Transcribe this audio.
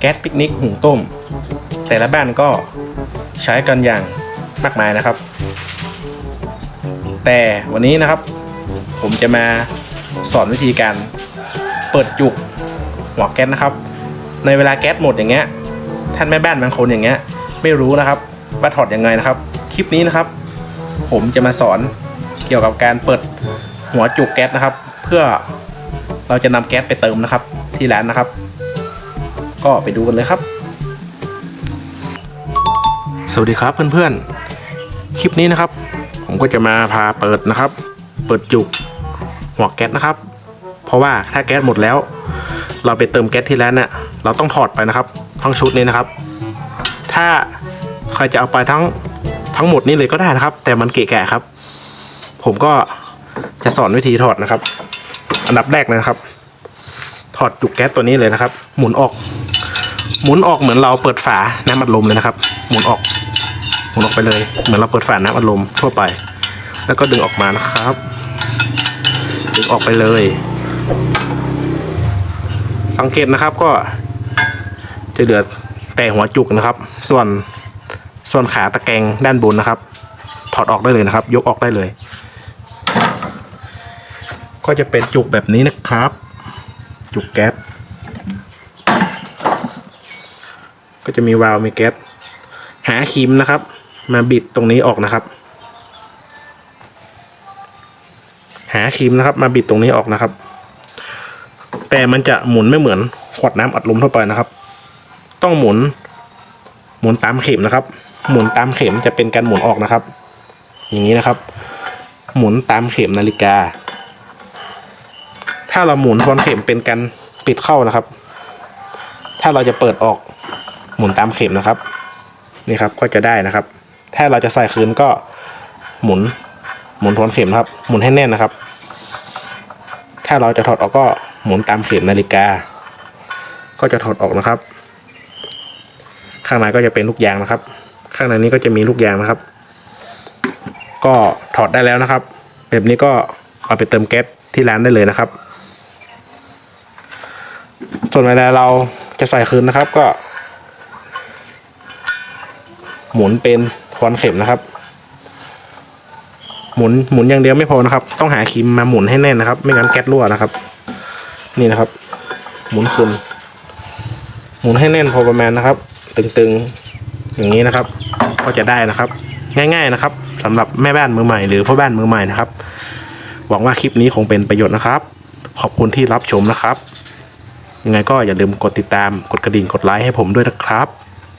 แก๊สปิกนิกหุงต้ม แต่ละบ้านก็ใช้กันอย่างมากมายนะครับ แต่วันนี้นะครับ ผมจะมาสอนวิธีการเปิดจุกหัวแก๊สนะครับ ในเวลาแก๊สหมดอย่างเงี้ย ท่านแม่บ้านบางคนอย่างเงี้ย ไม่รู้นะครับว่าถอดยังไงนะครับ คลิปนี้นะครับ ผมจะมาสอนเกี่ยวกับการเปิดหัวจุกแก๊สนะครับ เพื่อเราจะนำแก๊สไปเติมนะครับ ที่ร้านนะครับ ก็ไปดูกันเลยครับ สวัสดีครับเพื่อนๆ คลิปนี้นะครับ ผมก็จะมาพาเปิดนะครับ เปิดจุกหัวแก๊สนะครับ เพราะว่าถ้าแก๊สหมดแล้ว เราไปเติมแก๊สที่ร้านเนี่ยเราต้องถอดไปนะครับ ทั้งชุดนี้นะครับ ถ้าใครจะเอาไปทั้งทั้งหมดนี้เลยก็ได้นะครับ แต่มันเกะกะครับ ผมก็จะสอนวิธีถอดนะครับ อันดับแรกนะครับ ถอดจุกแก๊สตัวนี้เลยนะครับ หมุนออก หมุนออกเหมือนเราเปิดฝาน้ำอัดลมเลยนะครับ หมุนออกหมุนออกไปเลย เหมือนเราเปิดฝาน้ำอัดลมทั่วไป แล้วก็ดึงออกมานะครับดึงออกไปเลย สังเกตนะครับก็จะเหลือแต่หัวจุกนะครับ ส่วนส่วนขาตะแกรงด้านบนนะครับ ถอดออกได้เลยนะครับ ยกออกได้เลย ก็จะเป็นจุกแบบนี้นะครับ จุกแก๊ส ก็จะมีวาล์วมีแก๊สหาครีมนะครับ มาบิดตรงนี้ออกนะครับ หาครีมนะครับ มาบิดตรงนี้ออกนะครับ แต่มันจะหมุนไม่เหมือนขวดน้ำอัดลมทั่วไปนะครับ ต้องหมุน หมุนตามเข็มนะครับ หมุนตามเข็มจะเป็นการหมุนออกนะครับ อย่างนี้นะครับ หมุนตามเข็มนาฬิกา ถ้าเราหมุนทวนเข็มเป็นการปิดเข้านะครับ ถ้าเราจะเปิดออก หมุนตามเข็มนะครับ นี่ครับก็จะได้นะครับ ถ้าเราจะใส่คืนก็หมุนหมุนทวนเข็มครับ หมุนให้แน่นนะครับ ถ้าเราจะถอดออกก็หมุนตามเข็มนาฬิกา ก็จะถอดออกนะครับ ข้างในก็จะเป็นลูกยางนะครับ ข้างในนี้ก็จะมีลูกยางนะครับ ก็ถอดได้แล้วนะครับ แบบนี้ก็เอาไปเติมแก๊สที่ร้านได้เลยนะครับ ส่วนเวลาเราจะใส่คืนนะครับ ก็ หมุนเป็นทวนเข็มนะครับ หมุนหมุนอย่างเดียวไม่พอนะครับ ต้องหาครีมมาหมุนให้แน่นนะครับ ไม่งั้นแก๊สรั่วนะครับ นี่นะครับ หมุนคืนหมุนให้แน่นพอประมาณนะครับ ตึงๆอย่างนี้นะครับ ก็จะได้นะครับ ง่าย ๆนะครับสำหรับแม่บ้านมือใหม่ หรือพ่อบ้านมือใหม่นะครับ หวังว่าคลิปนี้คงเป็นประโยชน์นะครับ ขอบคุณที่รับชมนะครับยังไงก็อย่าลืมกดติดตามกดกระดิ่งกดไลค์ให้ผมด้วยนะครับ